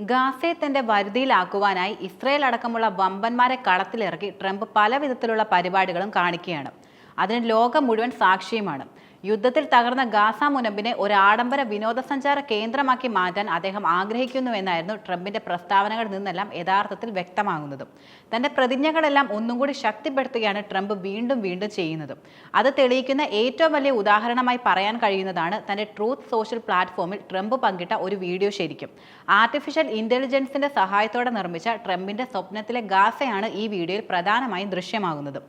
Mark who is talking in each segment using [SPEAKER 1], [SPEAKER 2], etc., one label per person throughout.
[SPEAKER 1] ഗാസയെ തന്റെ വരുതിയിലാക്കുവാനായി ഇസ്രയേൽ അടക്കമുള്ള വമ്പന്മാരെ കളത്തിലിറക്കി ട്രംപ് പല വിധത്തിലുള്ള പരിപാടികളും കാണിക്കുകയാണ്. അതിന് ലോകം മുഴുവൻ സാക്ഷിയുമാണ്. യുദ്ധത്തിൽ തകർന്ന ഗാസ മുനമ്പിനെ ഒരു ആഡംബര വിനോദസഞ്ചാര കേന്ദ്രമാക്കി മാറ്റാൻ അദ്ദേഹം ആഗ്രഹിക്കുന്നുവെന്നായിരുന്നു ട്രംപിന്റെ പ്രസ്താവനകളിൽ നിന്നെല്ലാം യഥാർത്ഥത്തിൽ വ്യക്തമാകുന്നത്. തന്റെ പ്രതിജ്ഞകളെല്ലാം ഒന്നും കൂടി ശക്തിപ്പെടുത്തുകയാണ് ട്രംപ് വീണ്ടും വീണ്ടും ചെയ്യുന്നത്. അത് തെളിയിക്കുന്ന ഏറ്റവും വലിയ ഉദാഹരണമായി പറയാൻ കഴിയുന്നതാണ് തന്റെ ട്രൂത്ത് സോഷ്യൽ പ്ലാറ്റ്ഫോമിൽ ട്രംപ് പങ്കിട്ട ഒരു വീഡിയോ ശരിക്കും. ആർട്ടിഫിഷ്യൽ ഇന്റലിജൻസിന്റെ സഹായത്തോടെ നിർമ്മിച്ച ട്രംപിന്റെ സ്വപ്നത്തിലെ ഗാസയാണ് ഈ വീഡിയോയിൽ പ്രധാനമായും ദൃശ്യമാകുന്നത്.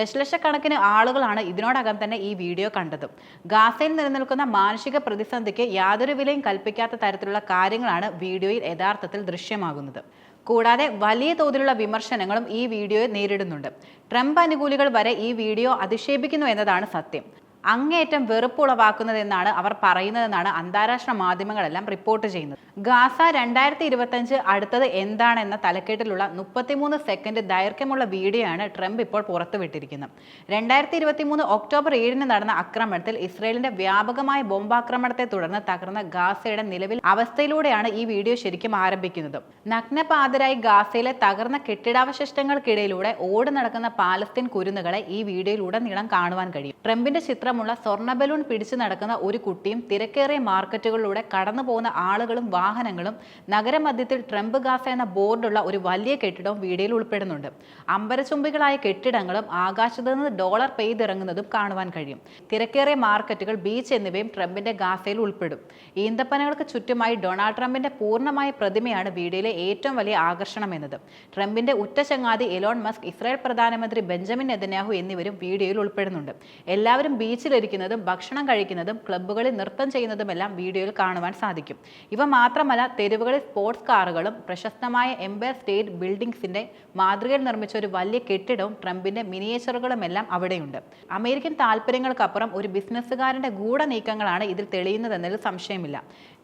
[SPEAKER 1] ദശലക്ഷക്കണക്കിന് ആളുകളാണ് ഇതിനോടകം തന്നെ ഈ വീഡിയോ കണ്ടത്. ഗാസയിൽ നിലനിൽക്കുന്ന മാനുഷിക പ്രതിസന്ധിക്ക് യാതൊരു വിലയും കൽപ്പിക്കാത്ത തരത്തിലുള്ള കാര്യങ്ങളാണ് വീഡിയോയിൽ യഥാർത്ഥത്തിൽ ദൃശ്യമാകുന്നത്. കൂടാതെ വലിയ തോതിലുള്ള വിമർശനങ്ങളും ഈ വീഡിയോയെ നേരിടുന്നുണ്ട്. ട്രംപ് അനുകൂലികൾ വരെ ഈ വീഡിയോ അധിക്ഷേപിക്കുന്നു എന്നതാണ് സത്യം. അങ്ങേയറ്റം വെറുപ്പുളവാക്കുന്നതെന്നാണ് അവർ പറയുന്നതെന്നാണ് അന്താരാഷ്ട്ര മാധ്യമങ്ങളെല്ലാം റിപ്പോർട്ട് ചെയ്യുന്നത്. ഗാസ രണ്ടായിരത്തി ഇരുപത്തഞ്ച് അടുത്തത് എന്താണെന്ന തലക്കെട്ടിലുള്ള മുപ്പത്തിമൂന്ന് സെക്കൻഡ് ദൈർഘ്യമുള്ള വീഡിയോ ആണ് ട്രംപ് ഇപ്പോൾ പുറത്തുവിട്ടിരിക്കുന്നത്. രണ്ടായിരത്തി ഇരുപത്തി മൂന്ന് ഒക്ടോബർ ഏഴിന് നടന്ന ആക്രമണത്തിൽ ഇസ്രയേലിന്റെ വ്യാപകമായ ബോംബാക്രമണത്തെ തുടർന്ന് തകർന്ന ഗാസയുടെ നിലവിൽ അവസ്ഥയിലൂടെയാണ് ഈ വീഡിയോ ശരിക്കും ആരംഭിക്കുന്നത്. നഗ്നപാതരായി ഗാസയിലെ തകർന്ന കെട്ടിടാവശിഷ്ടങ്ങൾക്കിടയിലൂടെ ഓടി നടക്കുന്ന പാലസ്തീൻ കുരുന്നുകളെ ഈ വീഡിയോയിലൂടെ നീളം കാണുവാൻ കഴിയും. ട്രംപിന്റെ ചിത്രമുള്ള സ്വർണ ബലൂൺ പിടിച്ചു നടക്കുന്ന ഒരു കുട്ടിയും തിരക്കേറിയ മാർക്കറ്റുകളിലൂടെ കടന്നു പോകുന്ന ആളുകളും വാഹനങ്ങളും നഗരമധ്യത്തിൽ ട്രംപ് ഗാഫ എന്ന ബോർഡുള്ള ഒരു വലിയ കെട്ടിടവും വീഡിയോയിൽ ഉൾപ്പെടുന്നുണ്ട്. അമ്പരചുംബികളായ കെട്ടിടങ്ങളും ആകാശത്ത് നിന്ന് ഡോളർ പെയ്തിറങ്ങുന്നതും കാണുവാൻ കഴിയും. തിരക്കേറിയ മാർക്കറ്റുകൾ ബീച്ച് എന്നിവയും ട്രംപിന്റെ ഗാഫയിൽ ഉൾപ്പെടും. ഈന്തപ്പനകൾക്ക് ചുറ്റുമായി ഡൊണാൾഡ് ട്രംപിന്റെ പൂർണമായ പ്രതിമയാണ് വീഡിയോയിലെ ഏറ്റവും വലിയ ആകർഷണം എന്നത്. ട്രംപിന്റെ ഉറ്റ ചങ്ങാതി എലോൺ മസ്ക് ഇസ്രായേൽ പ്രധാനമന്ത്രി ബെഞ്ചമിൻ നെതന്യാഹു എന്നിവരും വീഡിയോയിൽ ഉൾപ്പെടുന്നുണ്ട്. എല്ലാവരും ബീച്ചിലിരിക്കുന്നതും ഭക്ഷണം കഴിക്കുന്നതും ക്ലബ്ബുകളിൽ നൃത്തം ചെയ്യുന്നതുമെല്ലാം വീഡിയോയിൽ കാണുവാൻ സാധിക്കും. ഇവ മാത്രമല്ല തെരുവുകളിൽ സ്പോർട്സ് കാറുകളും പ്രശസ്തമായ എംപയർ സ്റ്റേറ്റ് ബിൽഡിംഗ്സിന്റെ മാതൃകയിൽ നിർമ്മിച്ച ഒരു വലിയ കെട്ടിടവും ട്രംപിന്റെ മിനിയേച്ചറുകളും എല്ലാം അവിടെയുണ്ട്. അമേരിക്കൻ താല്പര്യങ്ങൾക്കപ്പുറം ഒരു ബിസിനസ്സുകാരന്റെ ഗൂഢ നീക്കങ്ങളാണ് ഇതിൽ തെളിയുന്നതെന്നതിൽ സംശയമില്ല.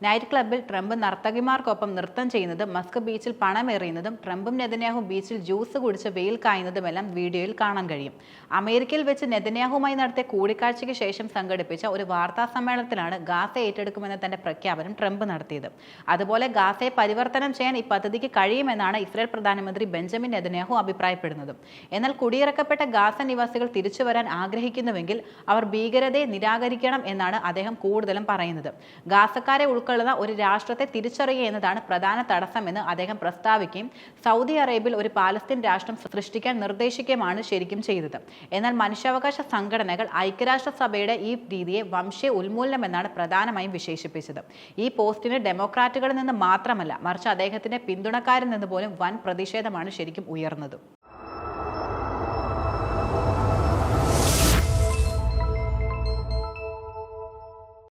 [SPEAKER 1] നൈറ്റ് ക്ലബ്ബിൽ ട്രംപ് നർത്തകിമാർക്കൊപ്പം നൃത്തം ചെയ്യുന്നതും മസ്ക് ബീച്ചിൽ പണം എറിയുന്നതും ട്രംപും നെതന്യാഹു ബീച്ചിൽ ജ്യൂസ് കുടിച്ച് വെയിൽ കായുന്നതുമെല്ലാം വീഡിയോയിൽ കാണാൻ കഴിയും. അമേരിക്കയിൽ വെച്ച് നെതന്യാഹുമായി നടത്തിയ കൂടിക്കാഴ്ചയ്ക്ക് ശേഷം സംഘടിപ്പിച്ച ഒരു വാർത്താ സമ്മേളനത്തിലാണ് ഗാസ ഏറ്റെടുക്കുമെന്ന തന്റെ പ്രഖ്യാപനം ട്രംപ് നടത്തിയത്. അതുപോലെ ഗാസയെ പരിവർത്തനം ചെയ്യാൻ ഈ പദ്ധതിക്ക് കഴിയുമെന്നാണ് ഇസ്രായേൽ പ്രധാനമന്ത്രി ബെഞ്ചമിൻ നെതന്യാഹു അഭിപ്രായപ്പെടുന്നത്. എന്നാൽ കുടിയിറക്കപ്പെട്ട ഗാസ നിവാസികൾ തിരിച്ചു വരാൻ ആഗ്രഹിക്കുന്നുവെങ്കിൽ അവർ ഭീകരതയെ നിരാകരിക്കണം എന്നാണ് അദ്ദേഹം കൂടുതലും പറയുന്നത്. ഗാസക്കാരെ ഉൾക്കൊള്ളുന്ന ഒരു രാഷ്ട്രത്തെ തിരിച്ചറിയുക എന്നതാണ് പ്രധാന തടസ്സമെന്ന് അദ്ദേഹം പ്രസ്താവിക്കുകയും സൗദി അറേബ്യയിൽ ഒരു പാലസ്തീൻ രാഷ്ട്രം സൃഷ്ടിക്കാൻ നിർദ്ദേശിക്കുകയുമാണ് ശരിക്കും ചെയ്തത്. എന്നാൽ മനുഷ്യാവകാശ സംഘടനകൾ ഐക്യരാഷ്ട്രസഭയുടെ ഈ രീതിയെ വംശീയ ഉന്മൂലനം എന്നാണ് പ്രധാനമായും വിശേഷിപ്പിച്ചത്. ഈ പോസ്റ്റിന് ഡെമോക്രാറ്റുകളിൽ നിന്ന് മാത്രമല്ല മറിച്ച് അദ്ദേഹത്തിന്റെ പിന്തുണക്കാരിൽ നിന്ന് പോലും വൻ പ്രതിഷേധമാണ് ശരിക്കും ഉയർന്നത്.